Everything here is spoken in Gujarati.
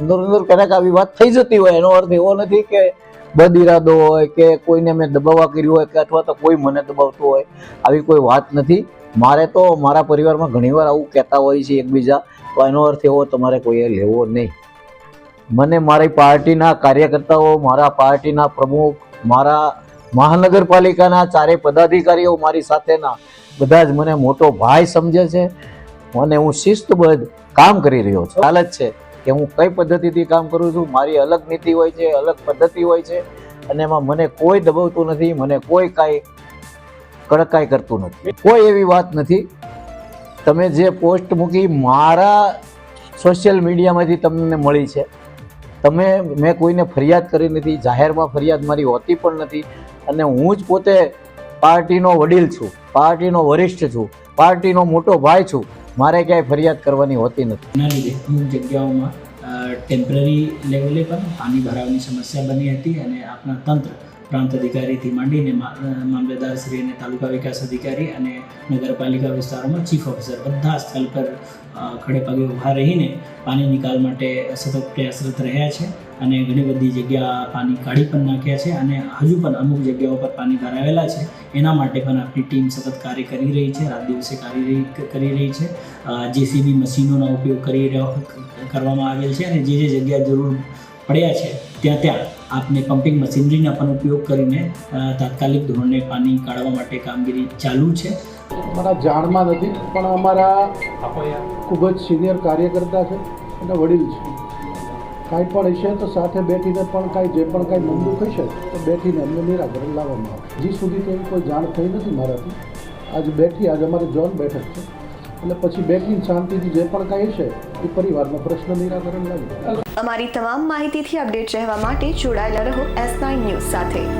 અંદર અંદર ક્યારેક આવી વાત થઈ જતી હોય, એનો અર્થ એવો નથી કે બદ ઇરાદો હોય કે કોઈને મેં દબાવવા કર્યું હોય કે અથવા તો કોઈ મને દબાવતું હોય, આવી કોઈ વાત નથી. મારે તો મારા પરિવારમાં ઘણીવાર આવું કહેતા હોય છે એકબીજા, તો એનો અર્થ એવો, તમારે કોઈએ લેવો નહીં. મને મારી પાર્ટીના કાર્યકર્તાઓ, મારા પાર્ટીના પ્રમુખ, મારા મહાનગરપાલિકાના ચારે પદાધિકારીઓ મારી સાથેના બધા જ મને મોટો ભાઈ સમજે છે. અને હું શિસ્તબદ્ધ કામ કરી રહ્યો છું. હાલત છે. કે હું કઈ પદ્ધતિથી કામ કરું છું, મારી અલગ નીતિ હોય છે, અલગ પદ્ધતિ હોય છે, અને એમાં મને કોઈ દબાવતું નથી, મને કોઈ કાંઈ કડકાઈ કરતું નથી. કોઈ એવી વાત નથી. તમે જે પોસ્ટ મૂકી મારા સોશિયલ મીડિયામાંથી તમને મળી છે. તમે, મેં કોઈને ફરિયાદ કરી નથી, જાહેરમાં ફરિયાદ મારી હોતી પણ નથી, અને હું જ પોતે પાર્ટીનો વડીલ છું, પાર્ટીનો વરિષ્ઠ છું, પાર્ટીનો મોટો ભાઈ છું. મારે ક્યાંય ફરિયાદ કરવાની હોતી નથી. એના લીધે અમુક જગ્યાઓમાં ટેમ્પરરી લેવલે પણ પાણી ભરાવાની સમસ્યા બની હતી અને આપણા તંત્ર, પ્રાંત અધિકારીથી માંડીને મામલેદાર શ્રી અને તાલુકા વિકાસ અધિકારી અને નગરપાલિકા વિસ્તારોમાં ચીફ ઓફિસર બધા સ્થળ પર ખડે ઊભા રહીને પાણી નિકાલ માટે સતત પ્રયાસરત રહ્યા છે. અને ઘણી બધી જગ્યા પાણી કાઢી પણ નાખ્યા છે અને હજુ પણ અમુક જગ્યાઓ પર પાણી ભરાવેલા છે. એના માટે પણ આપણી ટીમ સતત કાર્ય કરી રહી છે રાત દિવસે કાર્ય રહી- કરી રહી છે. જેસીબી મશીનોનો ઉપયોગ કરી રહ્યો કરવામાં આવેલ છે અને જે જે જગ્યા જરૂર પડ્યા છે ત્યાં ત્યાં આપને પમ્પિંગ મશીનરીના પણ ઉપયોગ કરીને તાત્કાલિક ધોરણે પાણી કાઢવા માટે કામગીરી ચાલુ છે. મારા જાણમાં નથી પણ અમારા ખૂબ જ સિનિયર કાર્યકર્તા છે અને વડીલ છે. કાંઈ પણ હશે તો સાથે બેઠીને પણ કાંઈ જે પણ કાંઈ મનદુખ હશે તો બેઠીને એમને નિરાકરણ લાવવામાં આવે હજી સુધી તેની કોઈ જાણ થઈ નથી મારાથી. આજે બેઠી, આજે અમારે જોન બેઠક છે. એટલે પછી બેઠીને શાંતિથી જે પણ કાંઈ હશે, એ પરિવારનો પ્રશ્ન નિરાકરણ લાવી અમારી તમામ માહિતીથી અપડેટ રહેવા માટે જોડાયેલા રહો એસ નાઇન ન્યૂઝ સાથે.